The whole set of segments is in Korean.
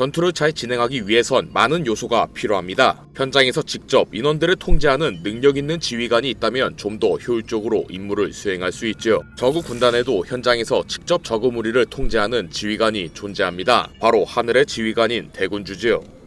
전투를 잘 진행하기 위해선 많은 요소가 필요합니다. 현장에서 직접 인원들을 통제하는 능력 있는 지휘관이 있다면 좀 더 효율적으로 임무를 수행할 수 있죠. 저그 군단에도 현장에서 직접 저그 무리를 통제하는 지휘관이 존재합니다. 바로 하늘의 지휘관인 대군주지요.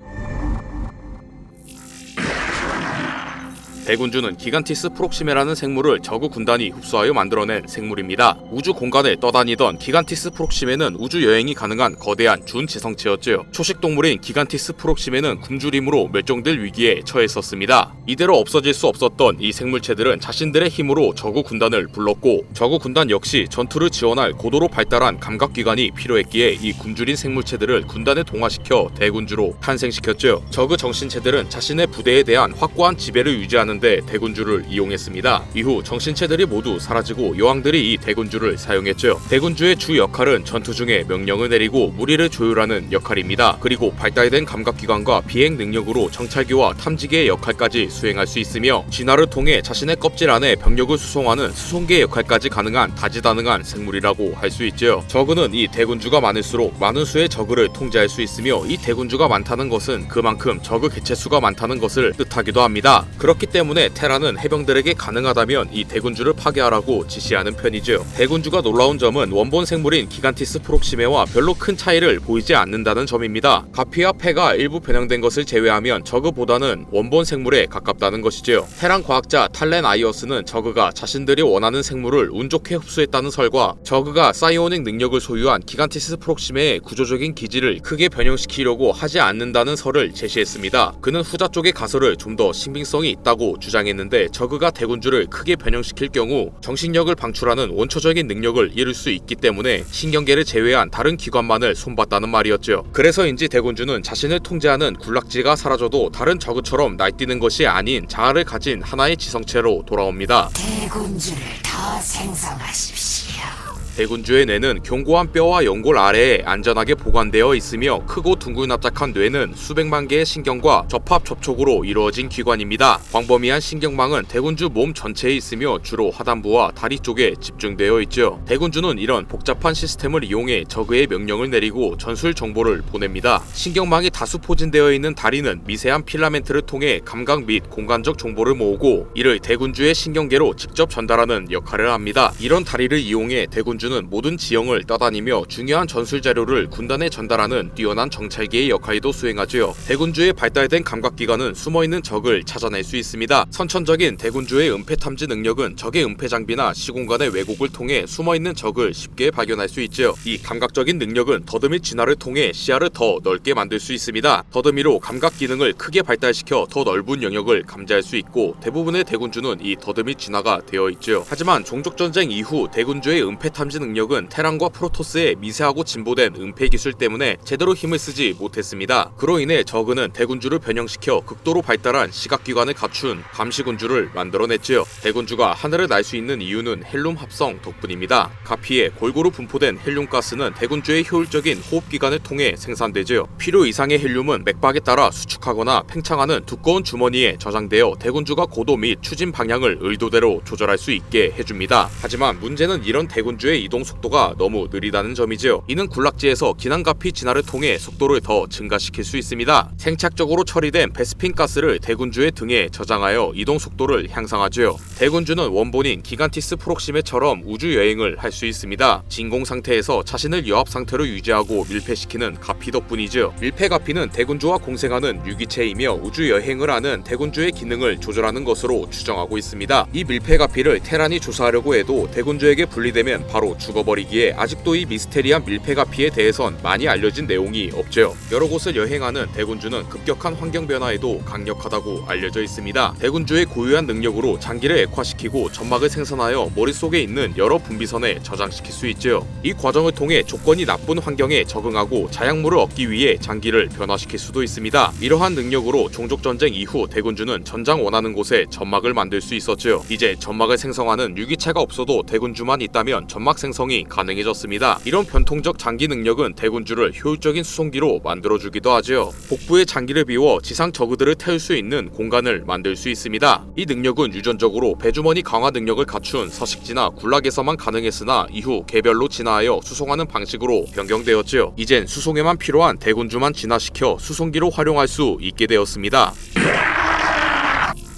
대군주는 기간티스 프록시메라는 생물을 저그 군단이 흡수하여 만들어낸 생물입니다. 우주 공간을 떠다니던 기간티스 프록시메는 우주 여행이 가능한 거대한 준지성체였죠. 초식 동물인 기간티스 프록시메는 굶주림으로 멸종될 위기에 처했었습니다. 이대로 없어질 수 없었던 이 생물체들은 자신들의 힘으로 저그 군단을 불렀고 저그 군단 역시 전투를 지원할 고도로 발달한 감각기관이 필요했기에 이 굶주린 생물체들을 군단에 동화시켜 대군주로 탄생시켰죠. 저그 정신체들은 자신의 부대에 대한 확고한 지배를 유지하는 데 대군주를 이용했습니다. 이후 정신체들이 모두 사라지고 여왕들이 이 대군주를 사용했죠. 대군주의 주 역할은 전투 중에 명령을 내리고 무리를 조율하는 역할입니다. 그리고 발달된 감각기관과 비행 능력으로 정찰기와 탐지기의 역할까지 수행할 수 있으며 진화를 통해 자신의 껍질 안에 병력을 수송하는 수송기의 역할까지 가능한 다재다능한 생물이라고 할 수 있죠. 저그는 이 대군주가 많을수록 많은 수의 저그를 통제할 수 있으며 이 대군주가 많다는 것은 그만큼 저그 개체 수가 많다는 것을 뜻하기도 합니다. 그렇기 때문에 테라는 해병들에게 가능하다면 이 대군주를 파괴하라고 지시하는 편이죠. 대군주가 놀라운 점은 원본 생물인 기간티스 프록시메와 별로 큰 차이를 보이지 않는다는 점입니다. 가피와 폐가 일부 변형된 것을 제외하면 저그보다는 원본 생물에 가깝다는 것이죠. 테란 과학자 탈렌 아이어스는 저그가 자신들이 원하는 생물을 운 좋게 흡수했다는 설과 저그가 사이오닉 능력을 소유한 기간티스 프록시메의 구조적인 기질을 크게 변형시키려고 하지 않는다는 설을 제시했습니다. 그는 후자 쪽의 가설을 좀 더 신빙성이 있다고 주장했는데 저그가 대군주를 크게 변형시킬 경우 정신력을 방출하는 원초적인 능력을 잃을 수 있기 때문에 신경계를 제외한 다른 기관만을 손봤다는 말이었죠. 그래서인지 대군주는 자신을 통제하는 군락지가 사라져도 다른 저그처럼 날뛰는 것이 아닌 자아를 가진 하나의 지성체로 돌아옵니다. 대군주를 더 생성하십시오. 대군주의 뇌는 견고한 뼈와 연골 아래에 안전하게 보관되어 있으며 크고 둥근 납작한 뇌는 수백만 개의 신경과 접합 접촉으로 이루어진 기관입니다. 광범위한 신경망은 대군주 몸 전체에 있으며 주로 하단부와 다리 쪽에 집중되어 있죠. 대군주는 이런 복잡한 시스템을 이용해 적의 명령을 내리고 전술 정보를 보냅니다. 신경망이 다수 포진되어 있는 다리는 미세한 필라멘트를 통해 감각 및 공간적 정보를 모으고 이를 대군주의 신경계로 직접 전달하는 역할을 합니다. 이런 다리를 이용해 대군주 는 모든 지형을 떠다니며 중요한 전술 자료를 군단에 전달하는 뛰어난 정찰기의 역할도 수행하죠. 대군주의 발달된 감각기관은 숨어있는 적을 찾아낼 수 있습니다. 선천적인 대군주의 은폐 탐지 능력은 적의 은폐 장비나 시공간의 왜곡을 통해 숨어있는 적을 쉽게 발견할 수 있죠. 이 감각적인 능력은 더듬이 진화를 통해 시야를 더 넓게 만들 수 있습니다. 더듬이로 감각 기능을 크게 발달시켜 더 넓은 영역을 감지할 수 있고 대부분의 대군주는 이 더듬이 진화가 되어 있죠. 하지만 종족 전쟁 이후 대군주의 은폐 탐지 능력은 테란과 프로토스의 미세하고 진보된 은폐 기술 때문에 제대로 힘을 쓰지 못했습니다. 그로 인해 저그는 대군주를 변형시켜 극도로 발달한 시각기관을 갖춘 감시군주를 만들어냈지요. 대군주가 하늘을 날 수 있는 이유는 헬륨 합성 덕분입니다. 가피에 골고루 분포된 헬륨 가스는 대군주의 효율적인 호흡기관을 통해 생산되지요. 필요 이상의 헬륨은 맥박에 따라 수축하거나 팽창하는 두꺼운 주머니에 저장되어 대군주가 고도 및 추진 방향을 의도대로 조절할 수 있게 해줍니다. 하지만 문제는 이런 대군주의 이동 속도가 너무 느리다는 점이지요. 이는 군락지에서 기난가피 진화를 통해 속도를 더 증가시킬 수 있습니다. 생착적으로 처리된 베스핀 가스를 대군주의 등에 저장하여 이동 속도를 향상하지요. 대군주는 원본인 기간티스 프록시메처럼 우주 여행을 할 수 있습니다. 진공 상태에서 자신을 유압 상태로 유지하고 밀폐시키는 가피 덕분이죠. 밀폐 가피는 대군주와 공생하는 유기체이며 우주 여행을 하는 대군주의 기능을 조절하는 것으로 추정하고 있습니다. 이 밀폐 가피를 테란이 조사하려고 해도 대군주에게 분리되면 바로 죽어버리기에 아직도 이 미스테리한 밀폐 가피에 대해선 많이 알려진 내용이 없죠. 여러 곳을 여행하는 대군주는 급격한 환경 변화에도 강력하다고 알려져 있습니다. 대군주의 고유한 능력으로 장기를 액화시키고 점막을 생산하여 머릿속에 있는 여러 분비선에 저장시킬 수 있죠. 이 과정을 통해 조건이 나쁜 환경에 적응하고 자약물을 얻기 위해 장기를 변화시킬 수도 있습니다. 이러한 능력으로 종족 전쟁 이후 대군주는 전장 원하는 곳에 점막을 만들 수 있었죠. 이제 점막을 생성하는 유기체가 없어도 대군주만 있다면 점막 생성이 가능해졌습니다. 이런 변통적 장기 능력은 대군주를 효율적인 수송기로 만들어주기도 하죠. 복부의 장기를 비워 지상 저그들을 태울 수 있는 공간을 만들 수 있습니다. 이 능력은 유전적으로 배주머니 강화 능력을 갖춘 서식지나 군락에서만 가능했으나 이후 개별로 진화하여 수송하는 방식으로 변경되었지요. 이젠 수송에만 필요한 대군주만 진화시켜 수송기로 활용할 수 있게 되었습니다.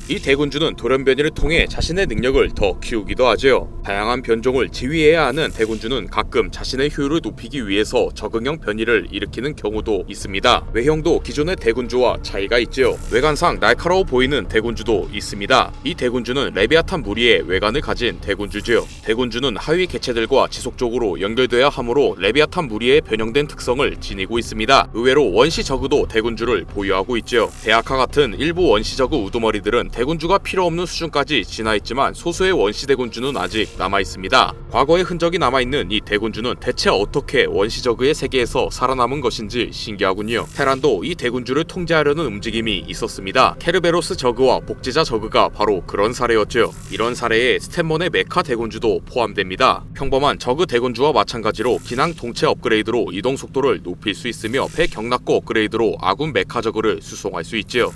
이 대군주는 돌연변이를 통해 자신의 능력을 더 키우기도 하죠. 다양한 변종을 지휘해야 하는 대군주는 가끔 자신의 효율을 높이기 위해서 적응형 변이를 일으키는 경우도 있습니다. 외형도 기존의 대군주와 차이가 있죠. 외관상 날카로워 보이는 대군주도 있습니다. 이 대군주는 레비아탄 무리의 외관을 가진 대군주죠. 대군주는 하위 개체들과 지속적으로 연결돼야 하므로 레비아탄 무리의 변형된 특성을 지니고 있습니다. 의외로 원시 저그도 대군주를 보유하고 있죠. 대학화 같은 일부 원시 저그 우두머리들은 대군주가 필요 없는 수준까지 진화했지만 소수의 원시 대군주는 아직 남아 있습니다. 과거의 흔적이 남아 있는 이 대군주는 대체 어떻게 원시 저그의 세계에서 살아남은 것인지 신기하군요. 테란도 이 대군주를 통제하려는 움직임이 있었습니다. 케르베로스 저그와 복제자 저그가 바로 그런 사례였죠. 이런 사례에 스탠먼의 메카 대군주도 포함됩니다. 평범한 저그 대군주와 마찬가지로 기낭 동체 업그레이드로 이동 속도를 높일 수 있으며 배 경락고 업그레이드로 아군 메카 저그를 수송할 수 있지요.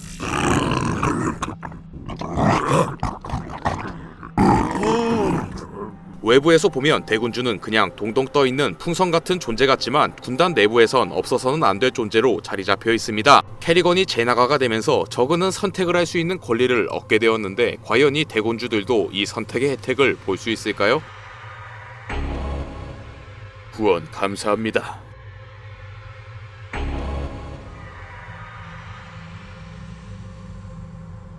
외부에서 보면 대군주는 그냥 동동 떠 있는 풍선 같은 존재 같지만 군단 내부에선 없어서는 안 될 존재로 자리 잡혀 있습니다. 캐리건이 제나가가 되면서 저그는 선택을 할 수 있는 권리를 얻게 되었는데 과연 이 대군주들도 이 선택의 혜택을 볼 수 있을까요? 후원 감사합니다.